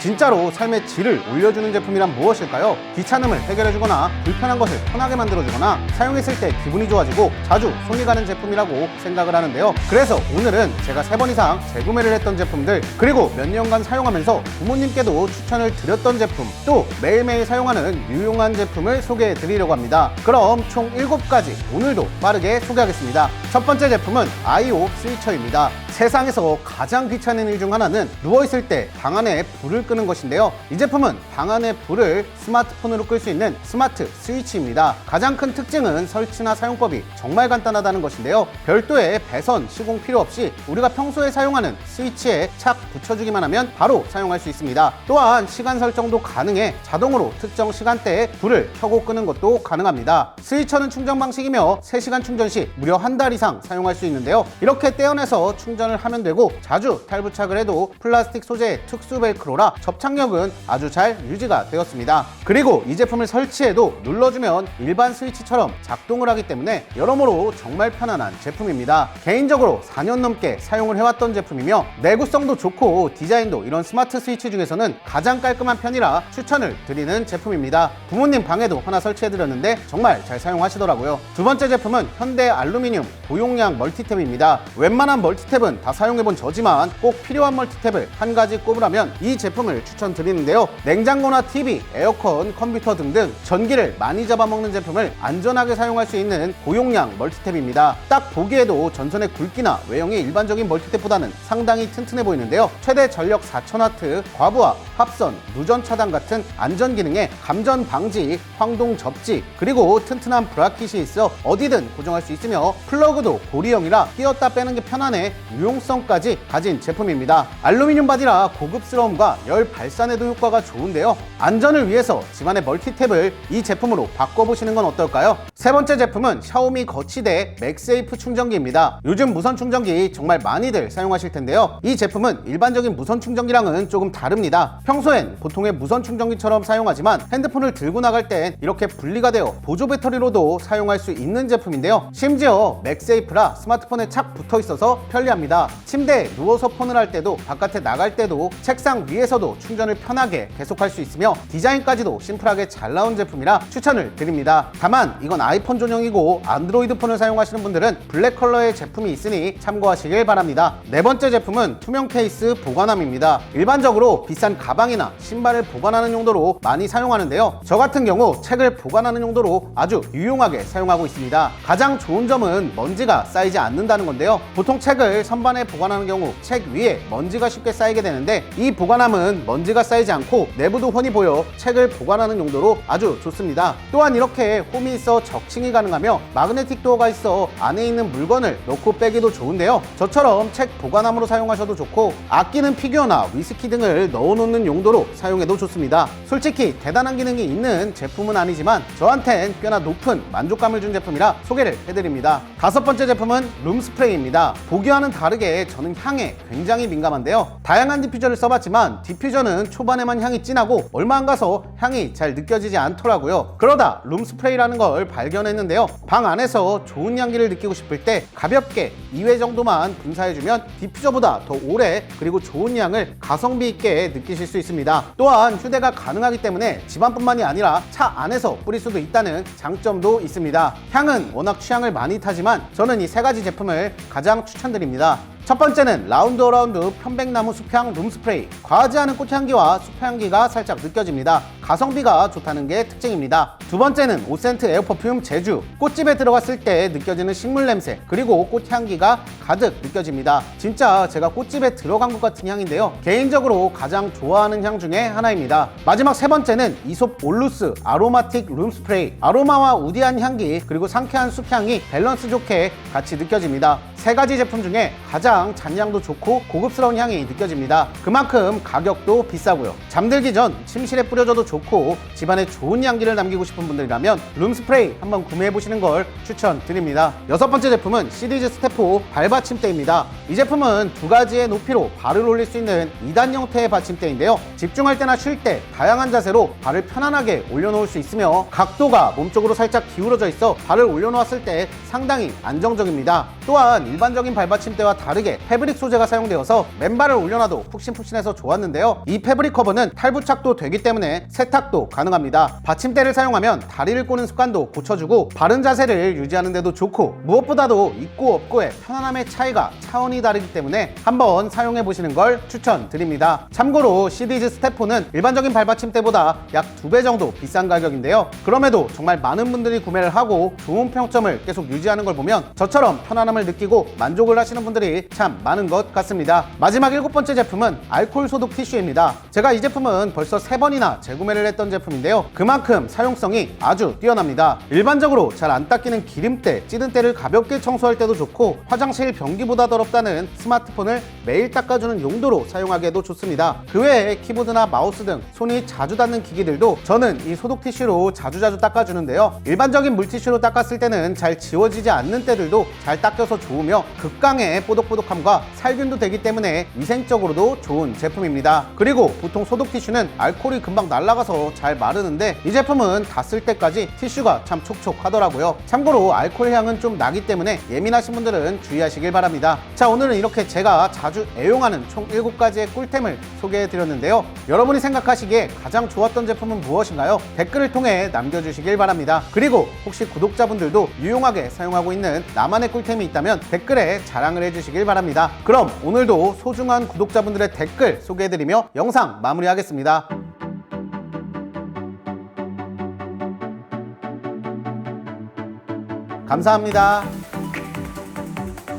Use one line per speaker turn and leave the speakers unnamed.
진짜로 삶의 질을 올려주는 제품이란 무엇일까요? 귀찮음을 해결해주거나 불편한 것을 편하게 만들어주거나 사용했을 때 기분이 좋아지고 자주 손이 가는 제품이라고 생각을 하는데요. 그래서 오늘은 제가 세 번 이상 재구매를 했던 제품들 그리고 몇 년간 사용하면서 부모님께도 추천을 드렸던 제품 또 매일매일 사용하는 유용한 제품을 소개해 드리려고 합니다. 그럼 총 7가지 오늘도 빠르게 소개하겠습니다. 첫 번째 제품은 아이오 스위처입니다. 세상에서 가장 귀찮은 일 중 하나는 누워있을 때 방 안에 불을 끄는 것인데요. 이 제품은 방 안에 불을 스마트폰으로 끌 수 있는 스마트 스위치입니다. 가장 큰 특징은 설치나 사용법이 정말 간단하다는 것인데요. 별도의 배선, 시공 필요 없이 우리가 평소에 사용하는 스위치에 착 붙여주기만 하면 바로 사용할 수 있습니다. 또한 시간 설정도 가능해 자동으로 특정 시간대에 불을 켜고 끄는 것도 가능합니다. 스위처는 충전 방식이며 3시간 충전 시 무려 한 달 이상 사용할 수 있는데요. 이렇게 떼어내서 충전 을 하면 되고 자주 탈부착을 해도 플라스틱 소재의 특수 벨크로라 접착력은 아주 잘 유지가 되었습니다. 그리고 이 제품을 설치해도 눌러주면 일반 스위치처럼 작동을 하기 때문에 여러모로 정말 편안한 제품입니다. 개인적으로 4년 넘게 사용을 해왔던 제품이며 내구성도 좋고 디자인도 이런 스마트 스위치 중에서는 가장 깔끔한 편이라 추천을 드리는 제품입니다. 부모님 방에도 하나 설치해드렸는데 정말 잘 사용하시더라고요. 두 번째 제품은 현대 알루미늄 고용량 멀티탭입니다. 웬만한 멀티탭은 다 사용해본 저지만 꼭 필요한 멀티탭을 한 가지 꼽으라면 이 제품을 추천드리는데요. 냉장고나 TV, 에어컨, 컴퓨터 등등 전기를 많이 잡아먹는 제품을 안전하게 사용할 수 있는 고용량 멀티탭입니다. 딱 보기에도 전선의 굵기나 외형이 일반적인 멀티탭보다는 상당히 튼튼해 보이는데요. 최대 전력 4000W, 과부하, 합선, 누전 차단 같은 안전 기능에 감전 방지, 황동 접지, 그리고 튼튼한 브라켓이 있어 어디든 고정할 수 있으며 플러그도 고리형이라 끼웠다 빼는 게 편안해 유용 성까지 가진 제품입니다. 알루미늄 바디라 고급스러움과 열 발산에도 효과가 좋은데요. 안전을 위해서 집안의 멀티탭을 이 제품으로 바꿔보시는 건 어떨까요? 세 번째 제품은 샤오미 거치대 맥세이프 충전기입니다. 요즘 무선 충전기 정말 많이들 사용하실 텐데요. 이 제품은 일반적인 무선 충전기랑은 조금 다릅니다. 평소엔 보통의 무선 충전기처럼 사용하지만 핸드폰을 들고 나갈 땐 이렇게 분리가 되어 보조 배터리로도 사용할 수 있는 제품인데요. 심지어 맥세이프라 스마트폰에 착 붙어 있어서 편리합니다. 침대에 누워서 폰을 할 때도 바깥에 나갈 때도 책상 위에서도 충전을 편하게 계속할 수 있으며 디자인까지도 심플하게 잘 나온 제품이라 추천을 드립니다. 다만 이건 아이폰 전용이고 안드로이드 폰을 사용하시는 분들은 블랙 컬러의 제품이 있으니 참고하시길 바랍니다. 네 번째 제품은 투명 케이스 보관함입니다. 일반적으로 비싼 가방이나 신발을 보관하는 용도로 많이 사용하는데요. 저 같은 경우 책을 보관하는 용도로 아주 유용하게 사용하고 있습니다. 가장 좋은 점은 먼지가 쌓이지 않는다는 건데요. 보통 책을 선반에 보관하는 경우 책 위에 먼지가 쉽게 쌓이게 되는데 이 보관함은 먼지가 쌓이지 않고 내부도 훤히 보여 책을 보관하는 용도로 아주 좋습니다. 또한 이렇게 홈이 있어 적 층이 가능하며 마그네틱 도어가 있어 안에 있는 물건을 넣고 빼기도 좋은데요. 저처럼 책 보관함으로 사용하셔도 좋고 아끼는 피규어나 위스키 등을 넣어놓는 용도로 사용해도 좋습니다. 솔직히 대단한 기능이 있는 제품은 아니지만 저한텐 꽤나 높은 만족감을 준 제품이라 소개를 해드립니다. 다섯 번째 제품은 룸스프레이입니다. 보기와는 다르게 저는 향에 굉장히 민감한데요. 다양한 디퓨저를 써봤지만 디퓨저는 초반에만 향이 진하고 얼마 안 가서 향이 잘 느껴지지 않더라고요. 그러다 룸스프레이라는 걸 발견했는데요. 방 안에서 좋은 향기를 느끼고 싶을 때 가볍게 2회 정도만 분사해주면 디퓨저보다 더 오래 그리고 좋은 향을 가성비 있게 느끼실 수 있습니다. 또한 휴대가 가능하기 때문에 집안뿐만이 아니라 차 안에서 뿌릴 수도 있다는 장점도 있습니다. 향은 워낙 취향을 많이 타지만 저는 이 세 가지 제품을 가장 추천드립니다. 첫 번째는 라운드 어라운드 편백나무 수평 룸스프레이. 과하지 않은 꽃향기와 수평향기가 살짝 느껴집니다. 가성비가 좋다는 게 특징입니다. 두 번째는 오센트 에어퍼퓸 제주. 꽃집에 들어갔을 때 느껴지는 식물 냄새 그리고 꽃향기가 가득 느껴집니다. 진짜 제가 꽃집에 들어간 것 같은 향인데요. 개인적으로 가장 좋아하는 향 중에 하나입니다. 마지막 세 번째는 이솝 올루스 아로마틱 룸스프레이. 아로마와 우디한 향기 그리고 상쾌한 숲향이 밸런스 좋게 같이 느껴집니다. 세 가지 제품 중에 가장 잔향도 좋고 고급스러운 향이 느껴집니다. 그만큼 가격도 비싸고요. 잠들기 전 침실에 뿌려줘도 좋고 집안에 좋은 향기를 남기고 싶은 분들이라면 룸스프레이 한번 구매해 보시는 걸 추천드립니다. 여섯 번째 제품은 시리즈 스테포 발 받침대입니다. 이 제품은 두 가지의 높이로 발을 올릴 수 있는 2단 형태의 받침대인데요. 집중할 때나 쉴 때 다양한 자세로 발을 편안하게 올려놓을 수 있으며 각도가 몸쪽으로 살짝 기울어져 있어 발을 올려놓았을 때 상당히 안정적입니다. 또한 일반적인 발받침대와 다르게 다르게 패브릭 소재가 사용되어서 맨발을 올려놔도 푹신푹신해서 좋았는데요. 이 패브릭 커버는 탈부착도 되기 때문에 세탁도 가능합니다. 받침대를 사용하면 다리를 꼬는 습관도 고쳐주고 바른 자세를 유지하는 데도 좋고 무엇보다도 있고 없고의 편안함의 차이가 차원이 다르기 때문에 한번 사용해 보시는 걸 추천드립니다. 참고로 시리즈 스텝4는 일반적인 발받침대보다 약 두 배 정도 비싼 가격인데요. 그럼에도 정말 많은 분들이 구매를 하고 좋은 평점을 계속 유지하는 걸 보면 저처럼 편안함을 느끼고 만족을 하시는 분들이 참 많은 것 같습니다. 마지막 일곱 번째 제품은 알코올 소독 티슈입니다. 제가 이 제품은 벌써 세 번이나 재구매를 했던 제품인데요. 그만큼 사용성이 아주 뛰어납니다. 일반적으로 잘 안 닦이는 기름때, 찌든 때를 가볍게 청소할 때도 좋고 화장실 변기보다 더럽다는 스마트폰을 매일 닦아주는 용도로 사용하기에도 좋습니다. 그 외에 키보드나 마우스 등 손이 자주 닿는 기기들도 저는 이 소독 티슈로 자주자주 닦아주는데요. 일반적인 물티슈로 닦았을 때는 잘 지워지지 않는 때들도 잘 닦여서 좋으며 극강의 뽀독뽀독 함과 살균도 되기 때문에 위생적으로도 좋은 제품입니다. 그리고 보통 소독 티슈는 알코올이 금방 날아가서 잘 마르는데 이 제품은 다 쓸 때까지 티슈가 참 촉촉하더라고요. 참고로 알코올 향은 좀 나기 때문에 예민하신 분들은 주의하시길 바랍니다. 자 오늘은 이렇게 제가 자주 애용하는 총 7가지의 꿀템을 소개해 드렸는데요. 여러분이 생각하시기에 가장 좋았던 제품은 무엇인가요? 댓글을 통해 남겨주시길 바랍니다. 그리고 혹시 구독자분들도 유용하게 사용하고 있는 나만의 꿀템이 있다면 댓글에 자랑을 해주시길 바랍니다. 그럼 오늘도 소중한 구독자분들의 댓글 소개해드리며 영상 마무리하겠습니다. 감사합니다.